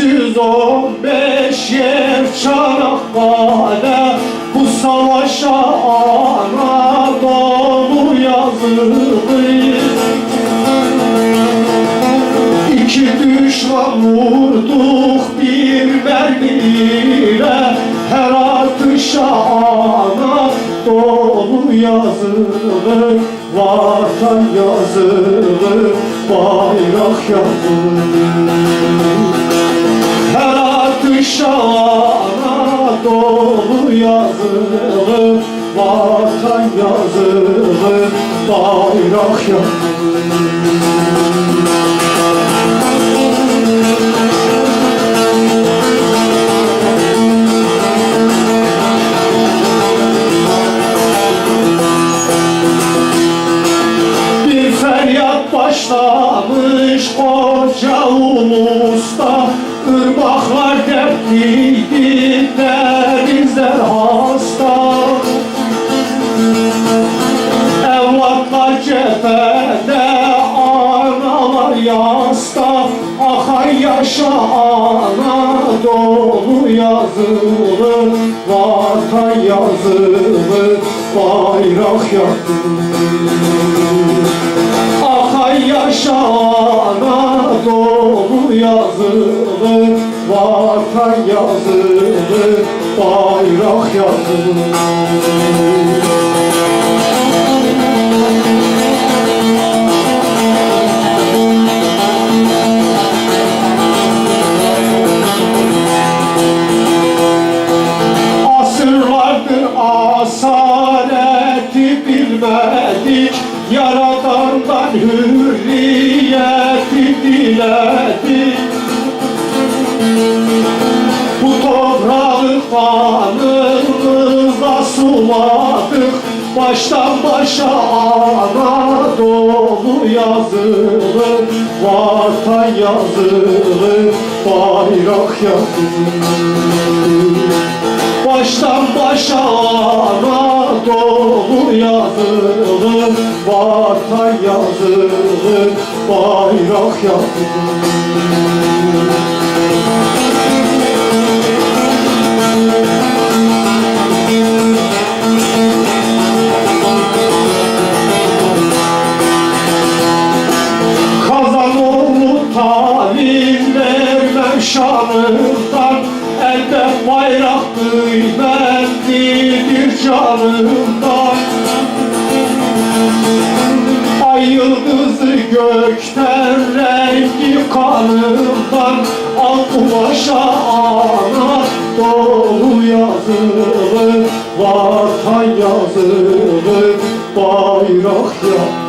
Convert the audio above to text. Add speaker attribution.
Speaker 1: 1815 yer Çanakkale Bu savaşa Anadolu yazıldı. İki düşman vurduk bir mermiyle Her atışa Anadolu yazılı Vatan yazılı Bayrak yazılı yazılı Vatan yazılı Bayrak yazılı başlamış koca ulusta Irmaklar dertliydi denizler hasta Cephede analar yasta Ahay yaşa Anadolu yazılı Vatan yazılı Bayrak yazılı Akay yaşa Anadolu yazılı Vatan yazılı Bayrak yazılı hürriyeti diledik Bu toprağı kanımızla suladık Baştan başa Anadolu yazılı Vatan yazılı Bayrak yazılı. Baştan başa Anadolu yazılı Vatan yazılı Bayrak vermem şanından Elbet bayrak kıymetlidir canımdan gökten rengi kanımdan Al kumaşa Anadolu yazılı Vatan yazılı Bayrak yazılı